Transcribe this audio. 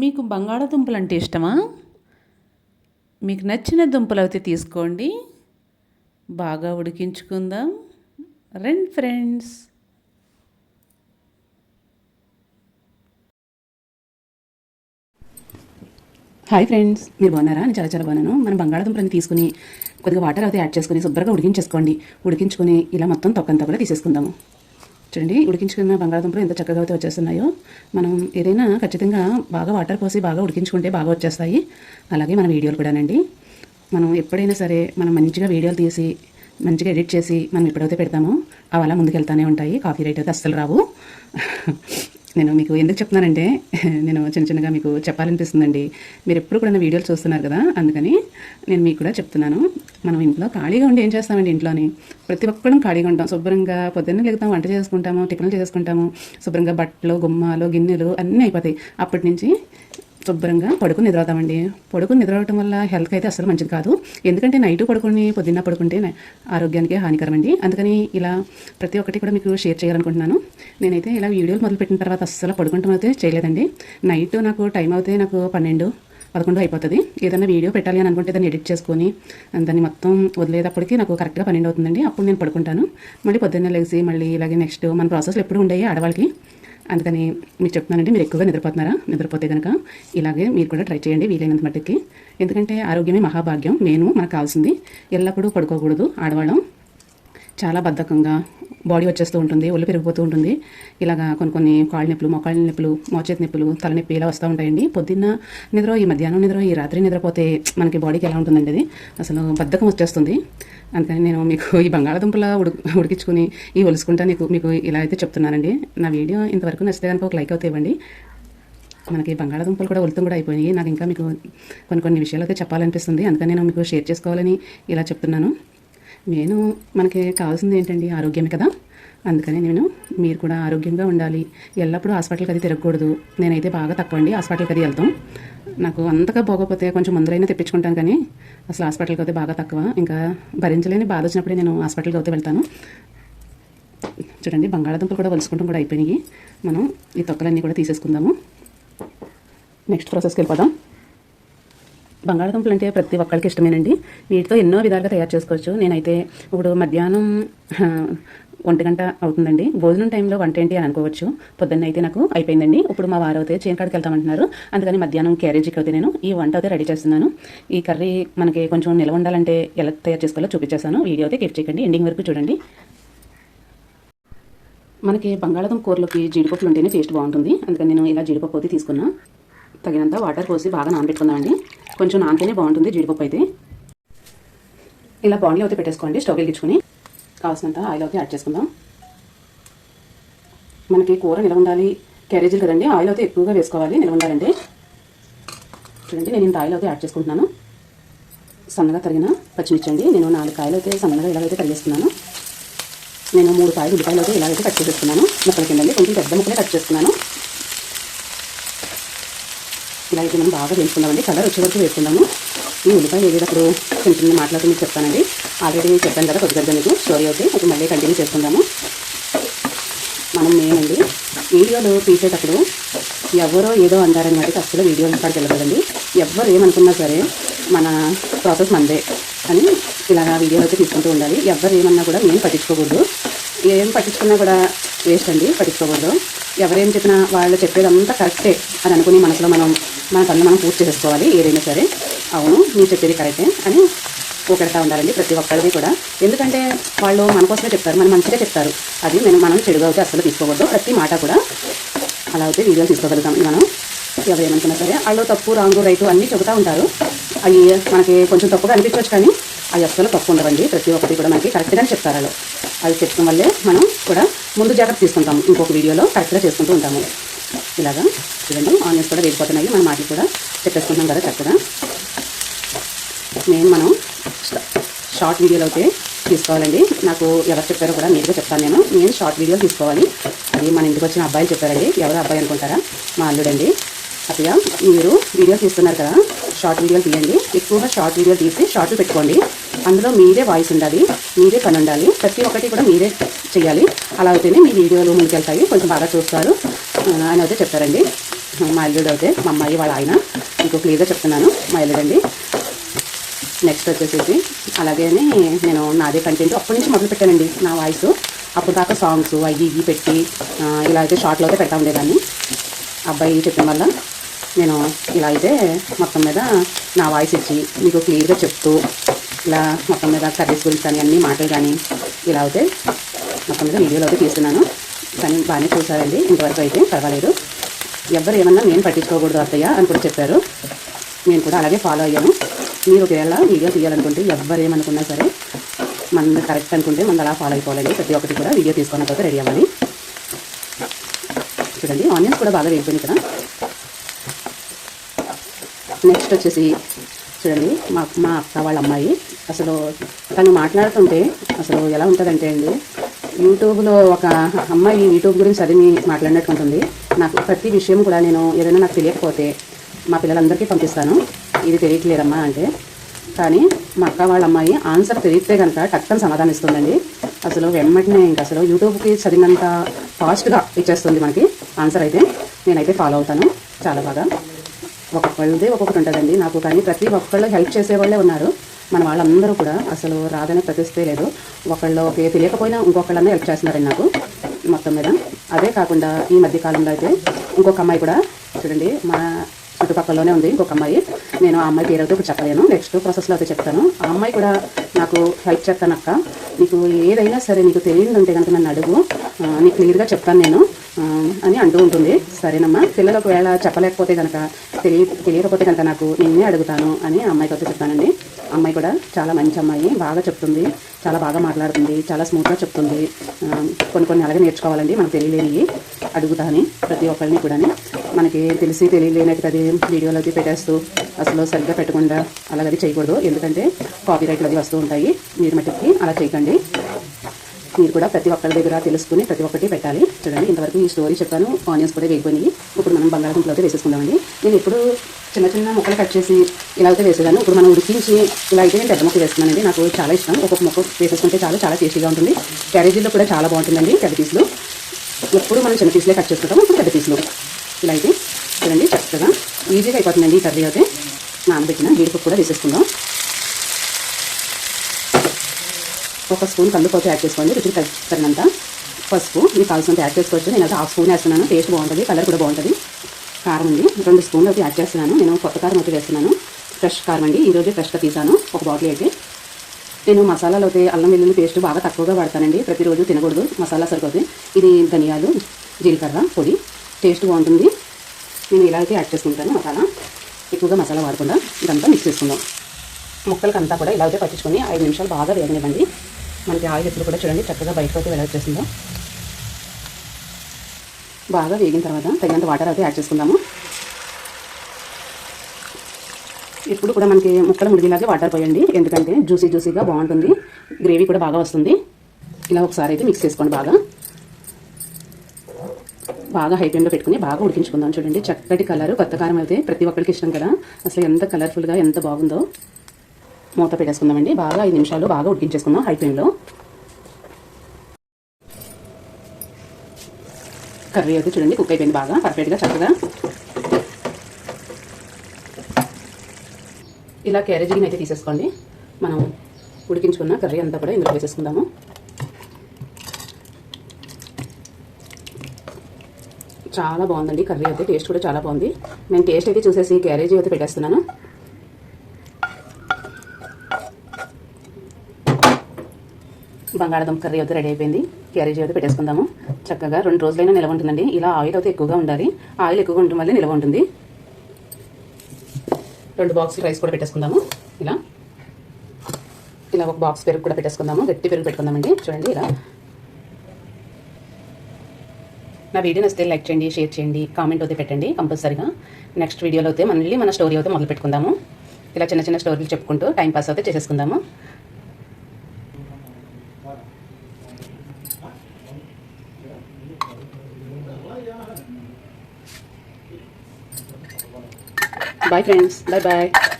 మీకు బంగాళదుంపలు అంటే ఇష్టమా? మీకు నచ్చిన దుంపలు అయితే తీసుకోండి. బాగా ఉడికించుకుందాం. రెండు ఫ్రెండ్స్. హాయ్ ఫ్రెండ్స్ మీరు బాగున్నారా? నేను చాలా చాలా బాగున్నాను. మనం బంగాళాదుంపలని తీసుకుని కొద్దిగా వాటర్ అయితే యాడ్ చేసుకుని శుభ్రంగా ఉడికించేసుకోండి. ఉడికించుకొని ఇలా మొత్తం తొక్కంతా కూడా తీసేసుకుందాము. చూడండి ఉడికించుకున్న బంగాళాదుంపలు ఎంత చక్కగా అయితే వచ్చేస్తున్నాయో. మనం ఏదైనా ఖచ్చితంగా బాగా వాటర్ పోసి బాగా ఉడికించుకుంటే బాగా వచ్చేస్తాయి. అలాగే మన వీడియోలు కూడానండి. మనం ఎప్పుడైనా సరే మనం మంచిగా వీడియోలు తీసి మంచిగా ఎడిట్ చేసి మనం ఎప్పుడైతే పెడతామో అవి అలా ముందుకెళ్తానే ఉంటాయి. కాపీ రైట్ అయితే అస్సలు రావు. నేను మీకు ఎందుకు చెప్తున్నానంటే నేను చిన్న చిన్నగా మీకు చెప్పాలనిపిస్తుందండి. మీరు ఎప్పుడు కూడా నా వీడియోలు చూస్తున్నారు కదా అందుకని నేను మీకు కూడా చెప్తున్నాను. మనం ఇంట్లో ఖాళీగా ఉండి ఏం చేస్తామండి ఇంట్లోని ప్రతి ఒక్కరం ఖాళీగా ఉంటాం. శుభ్రంగా పొద్దున్నే లేకుతాం వంట చేసుకుంటాము టిఫిన్లు చేసుకుంటాము. శుభ్రంగా బట్టలు గుమ్మాలు గిన్నెలు అన్నీ అయిపోతాయి. అప్పటి నుంచి శుభ్రంగా పడుకుని నిద్రవుతామండి పడుకుని నిద్రవటం వల్ల హెల్త్కి అయితే అసలు మంచిది కాదు. ఎందుకంటే నైట్ పడుకుని పొద్దున్న పడుకుంటే ఆరోగ్యానికి హానికరం అండి అందుకని ఇలా ప్రతి ఒక్కటి కూడా మీకు షేర్ చేయాలనుకుంటున్నాను. నేనైతే ఇలా వీడియోలు మొదలుపెట్టిన తర్వాత అస్సలు పడుకుంటాం అయితే చేయలేదండి. నైట్ నాకు టైం అవుతే నాకు పన్నెండు పదకొండు అయిపోతుంది. ఏదైనా వీడియో పెట్టాలి అని అనుకుంటే దాన్ని ఎడిట్ చేసుకొని దాన్ని మొత్తం వదిలేటప్పటికి నాకు కరెక్ట్గా పన్నెండు అవుతుందండి. అప్పుడు నేను పడుకుంటాను. మళ్ళీ పొద్దున్న లేచి మళ్ళీ ఇలాగే నెక్స్ట్ మన ప్రాసెస్లు ఎప్పుడు ఉండేవి ఆడవాళ్ళకి. అందుకని మీకు చెప్తున్నానండి మీరు ఎక్కువగా నిద్రపోతున్నారా? నిద్రపోతే కనుక ఇలాగే మీరు కూడా ట్రై చేయండి వీలైనంత మట్టుకి. ఎందుకంటే ఆరోగ్యమే మహాభాగ్యం. నేను మనకు కావాల్సింది ఎల్లప్పుడూ పడుకోకూడదు ఆడవాళ్ళం. చాలా బద్ధకంగా బాడీ వచ్చేస్తూ ఉంటుంది ఒళ్ళు పెరిగిపోతూ ఉంటుంది. ఇలాగా కొన్ని కొన్ని కాళ్ళ నొప్పులు మొక్కళ్ళ నొప్పులు మోచేతి నొప్పులు తలనొప్పి ఇలా వస్తూ ఉంటాయండి. పొద్దున్న నిద్ర ఈ మధ్యాహ్నం నిద్ర ఈ రాత్రి నిద్రపోతే మనకి బాడీకి ఎలా ఉంటుందండి అది? అసలు బద్ధకం వచ్చేస్తుంది. అందుకని నేను మీకు ఈ బంగాళాదుంపల ఉడి ఉడికించుకుని ఈ ఒలుసుకుంటా నీకు మీకు ఇలా అయితే చెప్తున్నానండి. నా వీడియో ఇంతవరకు నచ్చితే కనుక ఒక లైక్ అవుతే ఇవ్వండి. మనకి బంగాళాదుంపలు కూడా ఉలుతం కూడా అయిపోయినాయి. నాకు ఇంకా మీకు కొన్ని కొన్ని విషయాలు అయితే చెప్పాలనిపిస్తుంది. అందుకని నేను మీకు షేర్ చేసుకోవాలని ఇలా చెప్తున్నాను. నేను మనకి కావాల్సింది ఏంటండి? ఆరోగ్యమే కదా? అందుకని నేను మీరు కూడా ఆరోగ్యంగా ఉండాలి. ఎల్లప్పుడూ హాస్పిటల్కి అది తిరగకూడదు. నేనైతే బాగా తక్కువ అండి హాస్పిటల్కి అది వెళ్తాం. నాకు అంతగా పోకపోతే కొంచెం ముందరైనా తెప్పించుకుంటాను కానీ అసలు హాస్పిటల్కి అయితే బాగా తక్కువ. ఇంకా భరించలేని బాధ వచ్చినప్పుడే నేను హాస్పిటల్కి అయితే వెళ్తాను. చూడండి బంగాళాదుంపలు కూడా వలుచుకుంటాం కూడా అయిపోయినాయి. మనం ఈ తొక్కలన్నీ కూడా తీసేసుకుందాము. నెక్స్ట్ ప్రాసెస్కి వెళ్ళిపోదాం. బంగాళాదుంపలు అంటే ప్రతి ఒక్కరికి ఇష్టమేనండి. వీటితో ఎన్నో విధాలుగా తయారు చేసుకోవచ్చు. నేనైతే ఇప్పుడు మధ్యాహ్నం ఒంటి గంట అవుతుందండి. భోజనం టైంలో వంట ఏంటి అని అనుకోవచ్చు. పొద్దున్న అయితే నాకు అయిపోయిందండి. ఇప్పుడు మా వారు అయితే చీనకాడికి వెళ్తామంటున్నారు. అందుకని మధ్యాహ్నం క్యారేజీకి అయితే నేను ఈ వంట అయితే రెడీ చేస్తున్నాను. ఈ కర్రీ మనకి కొంచెం నిల్వ ఉండాలంటే ఎలా తయారు చేసుకోవాలో చూపించేస్తాను. వీడియో అయితే కిట్ చేయకండి. ఎండింగ్ వరకు చూడండి. మనకి బంగాళాదుంప కూరలోకి జీడిపప్పులు ఉంటేనే టేస్ట్ బాగుంటుంది. అందుకని నేను ఇలా జీడిపప్పు అయితే తీసుకున్నా. తగినంత వాటర్ పోసి బాగా నానబెట్టుకుందామండి. కొంచెం నానితేనే బాగుంటుంది జీడిపప్పు అయితే. ఇలా బాండ్లో అయితే పెట్టేసుకోండి స్టవ్ వెలిగించుకుని. కావాల్సినంత ఆయిల్ అయితే యాడ్ చేసుకుందాం. మనకి కూర నిలవ ఉండాలి క్యారేజీలు కదండి ఆయిల్ అయితే ఎక్కువగా వేసుకోవాలి నిలవ ఉండాలండి చూడండి నేను ఇంత ఆయిల్ అయితే యాడ్ చేసుకుంటున్నాను. సన్నగా తరిగిన పచ్చిమిర్చి అండి నేను నాలుగు కాయలు అయితే సన్నగా ఇలాగైతే తరిగేస్తున్నాను నేను మూడు కాయలు ఉల్లిపాయలు అయితే ఇలాగైతే కట్ చేసేస్తున్నాను. ముక్కల కిందండి కొంచెం పెద్ద ముక్కలే కట్ చేసుకున్నాను ఇలా అయితే మనం బాగా వేసుకుందామండి కలర్ వచ్చే వరకు వేసుకుందాము. ఈ ఉల్లిపాయ వేసేటప్పుడు చిన్న చిన్న మాట్లాడుతూ మీకు చెప్తానండి. ఆల్రెడీ చెప్పాను కదా కొద్దిగా మీకు స్టోరీ అయితే ఇప్పుడు మళ్ళీ కంటిన్యూ చేసుకుందాము. మనం నేనండి వీడియోలో వీడియోలు తీసేటప్పుడు ఎవరో ఏదో అంటారని వాటికి అసలు వీడియో కాడికి వెళ్ళకూడదండి ఎవరు ఏమనుకున్నా సరే మన ప్రాసెస్ మందే అని ఇలాగా వీడియో అయితే తీసుకుంటూ ఉండాలి. ఎవరు ఏమన్నా కూడా మేము పట్టించుకోకూడదు. ఏం పట్టించుకున్నా కూడా వేస్ట్ అండి పట్టించుకోకూడదు. ఎవరేం చెప్పినా వాళ్ళు చెప్పేదంతా కరెక్టే అని అనుకుని మనసులో మనం మన పనులు మనం పూర్తి చేసుకోవాలి ఏదైనా సరే. అవును మీరు చెప్పేది కరెక్టే అని ఊపెడతా ఉండాలండి ప్రతి ఒక్కరిది కూడా. ఎందుకంటే వాళ్ళు మన కోసమే చెప్తారు మన మంచిగా చెప్తారు. అది నేను మనం చెడుగా అయితే అసలు తీసుకోకూడదు. ప్రతి మాట కూడా అలా అయితే వీడియో తీసుకోగలుగుతాం మనం. ఎవరు ఏమనుకున్నా సరే వాళ్ళు తప్పు రాంగు రైతు అన్నీ చెబుతూ ఉంటారు. అవి మనకి కొంచెం తప్పుగా అనిపించవచ్చు కానీ అవి అస్సలు తప్పు ఉండవండి. ప్రతి ఒక్కటి కూడా మనకి కరెక్ట్గానే చెప్తారు వాళ్ళు. అది చెప్పడం వల్లే మనం కూడా ముందు జాగ్రత్త తీసుకుంటాము. ఇంకొక వీడియోలో కరెక్ట్గా చేసుకుంటూ ఉంటాము. ఇలాగా చూడండి ఆనియన్స్ కూడా వేగిపోతున్నాయి. మనం మాటలు కూడా చెప్పేసుకుంటాం కదా చక్కగా. మెయిన్ మనం షార్ట్ వీడియోలు అయితే తీసుకోవాలండి. నాకు ఎవరు చెప్పారో కూడా నీట్గా చెప్తాను నేను. నేను షార్ట్ వీడియోలు తీసుకోవాలి. అది మన ఇంటికి వచ్చిన అబ్బాయిలు చెప్పారండి. ఎవరు అబ్బాయి అనుకుంటారా? మా అల్లుడండి. అట్లా మీరు వీడియోలు తీస్తున్నారు కదా షార్ట్ వీడియోలు తీయండి. ఎక్కువగా షార్ట్ వీడియోలు తీసి షార్ట్లు పెట్టుకోండి. అందులో మీరే వాయిస్ ఉండాలి మీరే పని ఉండాలి. ప్రతి ఒక్కటి కూడా మీరే చేయాలి. అలా అయితేనే మీ వీడియోలు ముందుకెళ్తాయి. కొంచెం బాగా చూస్తారు. ఆయన అయితే చెప్పారండి మా అల్లుడు అయితే మా అమ్మాయి వాళ్ళ ఆయన. మీకు క్లియర్గా చెప్తున్నాను. మా అల్లుడండి నెక్స్ట్ వచ్చేసేసి అలాగే నేను నాదే కంటెంట్ అప్పటి నుంచి మొదలు పెట్టానండి నా వాయిస్. అప్పుడు దాకా సాంగ్స్ అవి ఇవి పెట్టి ఇలా అయితే షార్ట్లో అయితే పెట్టా ఉండేదాన్ని. అబ్బాయి చెప్పిన వల్ల నేను ఇలా అయితే మొత్తం మీద నా వాయిస్ ఇచ్చి మీకు క్లియర్గా చెప్తూ ఇలా మొత్తం మీద కర్రీస్ గురించి కానీ అన్ని మాటలు కానీ ఇలా అయితే మొత్తం మీద వీడియోలో అయితే తీస్తున్నాను. కానీ బాగానే చూసారండి ఇంతవరకు అయితే పర్వాలేదు. ఎవరు ఏమన్నా నేను పట్టించుకోకూడదు అత్తయ్య అని కూడా చెప్పారు. నేను కూడా అలాగే ఫాలో అయ్యాను. మీరు ఒకవేళ వీడియో తీయాలనుకుంటే ఎవరు ఏమనుకున్నా సరే మన కరెక్ట్ అనుకుంటే మనం అలా ఫాలో అయిపోవాలండి. ప్రతి ఒక్కటి కూడా వీడియో తీసుకున్న తర్వాత రెడీ అవ్వాలి. చూడండి ఆనియన్స్ కూడా బాగా వేగిపోయింది ఇక్కడ నెక్స్ట్ వచ్చేసి చూడండి మా మా అక్క వాళ్ళ అమ్మాయి. అసలు తను మాట్లాడుతుంటే అసలు ఎలా ఉంటుందంటే అండి యూట్యూబ్లో ఒక అమ్మాయి యూట్యూబ్ గురించి చదివి మాట్లాడినట్టు ఉంటుంది. నాకు ప్రతి విషయం కూడా నేను ఏదైనా నాకు తెలియకపోతే మా పిల్లలందరికీ పంపిస్తాను. ఇది తెలియట్లేదమ్మా అంటే. కానీ మా అక్క వాళ్ళ అమ్మాయి ఆన్సర్ తెలిస్తే కనుక టక్కన సమాధానం ఇస్తుందండి. అసలు వెంటనే ఇంకా అసలు యూట్యూబ్కి చదివినంత ఫాస్ట్గా ఇచ్చేస్తుంది మనకి ఆన్సర్ అయితే. నేనైతే ఫాలో అవుతాను. చాలా బాగా. ఒక్కొక్కళ్ళదే ఒక్కొక్కటి ఉంటుందండి నాకు. కానీ ప్రతి ఒక్కళ్ళు హెల్ప్ చేసేవాళ్ళే ఉన్నారు. మన వాళ్ళందరూ కూడా అసలు రాదనే ప్రతిస్తే లేదు. ఒకళ్ళు ఒకే తెలియకపోయినా ఇంకొకళ్ళందరూ హెల్ప్ చేస్తున్నారండి నాకు మొత్తం మీద. అదే కాకుండా ఈ మధ్య కాలంలో అయితే ఇంకొక అమ్మాయి కూడా చూడండి మా చుట్టుపక్కలలోనే ఉంది ఇంకొక అమ్మాయి. నేను ఆ అమ్మాయి పేరు అయితే ఇప్పుడు చెప్పలేను. నెక్స్ట్ ప్రాసెస్లో అయితే చెప్తాను. ఆ అమ్మాయి కూడా నాకు హెల్ప్ చేస్తాను అక్క. నీకు ఏదైనా సరే నీకు తెలియదు ఉంటే కనుక నన్ను అడుగు. నీకు క్లియర్గా చెప్తాను నేను. అని అంటూ ఉంటుంది. సరేనమ్మా. పిల్లలు ఒకవేళ చెప్పలేకపోతే కనుక తెలియ తెలియకపోతే కనుక నాకు నిన్నే అడుగుతాను అని ఆ అమ్మాయికి అయితే చెప్తానండి. అమ్మాయి కూడా చాలా మంచి అమ్మాయి బాగా చెప్తుంది చాలా బాగా మాట్లాడుతుంది చాలా స్మూత్గా చెప్తుంది. కొన్ని కొన్ని అలాగే నేర్చుకోవాలండి మనకు తెలియలేనివి అడుగుతా అని ప్రతి ఒక్కరిని కూడా మనకి తెలిసి తెలియలేనట్టు అది వీడియోలు అది పెట్టేస్తూ అసలు సరిగ్గా పెట్టకుండా అలాగది చేయకూడదు. ఎందుకంటే కాపీ రైట్లు అది వస్తూ ఉంటాయి. మీరు మట్టుకి అలా చేయకండి. మీరు కూడా ప్రతి ఒక్కరి దగ్గర తెలుసుకుని ప్రతి ఒక్కటి పెట్టాలి. చూడండి ఇంతవరకు ఈ స్టోరీ చెప్పాను. ఆనియన్స్ కూడా వేగిపోయినాయి. ఇప్పుడు మనం బంగాళదుంపలు అయితే వేసేసుకుందామండి. నేను ఎప్పుడు చిన్న చిన్న ముక్కలు కట్ చేసి ఇలా అయితే వేసేదాను ఇప్పుడు మనం ఉడికించి ఇలా అయితే నేను పెద్ద ముక్క వేస్తున్నానండి నాకు చాలా ఇష్టం. ఒక్కొక్క ముక్క వేసేసుకుంటే చాలా చాలా టేస్టీగా ఉంటుంది. క్యారేజీలో కూడా చాలా బాగుంటుందండి పెద్ద పీసులు. ఎప్పుడు మనం చిన్న పీసులే కట్ చేసుకుంటాం ఇప్పుడు పెద్ద పీసులు. ఇలా అయితే చూడండి చక్కగా ఈజీగా అయిపోతుందండి ఈ కర్రీ అయితే. నానబెట్టిన జీడిపప్పు కూడా వేసేసుకుందాం. ఒక స్పూన్ కందిపప్పు యాడ్ చేసుకోండి రుచికి తగ్గ- తగినంత పసుపు. మీకు కావాల్సినంత యాడ్ చేసుకోవచ్చు. నేను అయితే హాఫ్ స్పూన్ వేస్తున్నాను. టేస్ట్ బాగుంటుంది కలర్ కూడా బాగుంటుంది. కారం ఉంది. రెండు స్పూన్లు అయితే యాడ్ చేస్తున్నాను. నేను కొత్త కారం అయితే వేస్తున్నాను. ఫ్రెష్ కారం అండి. ఈరోజు ఫ్రెష్గా తీసాను. ఒక బాటిల్ అయితే. నేను మసాలాలు అయితే అల్లం వెల్లుల్లి పేస్ట్ బాగా తక్కువగా వాడతానండి. ప్రతిరోజు తినకూడదు. మసాలా సరిపోతే ఇది ధనియాలు జీలకర్ర పొడి. టేస్ట్ బాగుంటుంది. నేను ఇలా అయితే యాడ్ చేసుకుంటాను. మసాలా ఎక్కువగా మసాలా వాడకుండా ఇదంతా మిక్స్ చేసుకుందాం. ముక్కలకంతా కూడా ఇలా అయితే పట్టించుకొని ఐదు నిమిషాలు బాగా వేగనివ్వండి. మనకి ఆయిల్ ఎప్పుడు కూడా చూడండి. చక్కగా బయటకు అయితే వెళ్ళొచ్చేసిందో. బాగా వేగిన తర్వాత తగినంత వాటర్ అయితే యాడ్ చేసుకుందాము. ఇప్పుడు కూడా మనకి ముక్కలు ముడిగిలాగే వాటర్ పోయండి. ఎందుకంటే జ్యూసీ జ్యూసీగా బాగుంటుంది. గ్రేవీ కూడా బాగా వస్తుంది. ఇలా ఒకసారి అయితే మిక్స్ చేసుకోండి బాగా. బాగా హై ఫ్లేమ్లో పెట్టుకుని బాగా ఉడికించుకుందాం చూడండి. చక్కటి కలర్ కొత్త కారం అయితే ప్రతి ఒక్కరికి ఇష్టం కదా. అసలు ఎంత కలర్ఫుల్గా ఎంత బాగుందో. మూత పెట్టేసుకుందామండి. బాగా ఐదు నిమిషాలు బాగా ఉడికించేసుకుందాం హై ఫ్లేమ్లో. కర్రీ అయితే చూడండి కుక్ అయిపోయింది బాగా పర్ఫెక్ట్గా చక్కగా. ఇలా క్యారేజీని అయితే తీసేసుకోండి. మనం ఉడికించుకున్న కర్రీ అంతా కూడా ఇందులో వేసేసుకుందాము. చాలా బాగుందండి కర్రీ అయితే టేస్ట్ కూడా చాలా బాగుంది. నేను టేస్ట్ అయితే చూసేసి క్యారేజీ అయితే పెట్టేస్తున్నాను. బంగాళాదుంప కర్రీ అయితే రెడీ అయిపోయింది. క్యారేజీ అయితే పెట్టేసుకుందాము. చక్కగా రెండు రోజులైనా నిలవ ఉంటుందండి ఇలా ఆయిల్ అయితే ఎక్కువగా ఉండాలి. ఆయిల్ ఎక్కువగా ఉండటం వల్ల నిలవ ఉంటుంది. రెండు బాక్స్ రైస్ కూడా పెట్టేసుకుందాము. ఇలా. ఇలా ఒక బాక్స్ పెరుగు కూడా పెట్టేసుకుందాము. గట్టి పెరుగు పెట్టుకుందామండి. చూడండి ఇలా. నా వీడియో నచ్చితే లైక్ చేయండి షేర్ చేయండి కామెంట్ అయితే పెట్టండి కంపల్సరీగా. నెక్స్ట్ వీడియోలో అయితే మళ్ళీ మన స్టోరీ అయితే మొదలు పెట్టుకుందాము ఇలా చిన్న చిన్న స్టోరీలు చెప్పుకుంటూ టైం పాస్ అయితే చేసేసుకుందాము. Bye friends. Bye bye.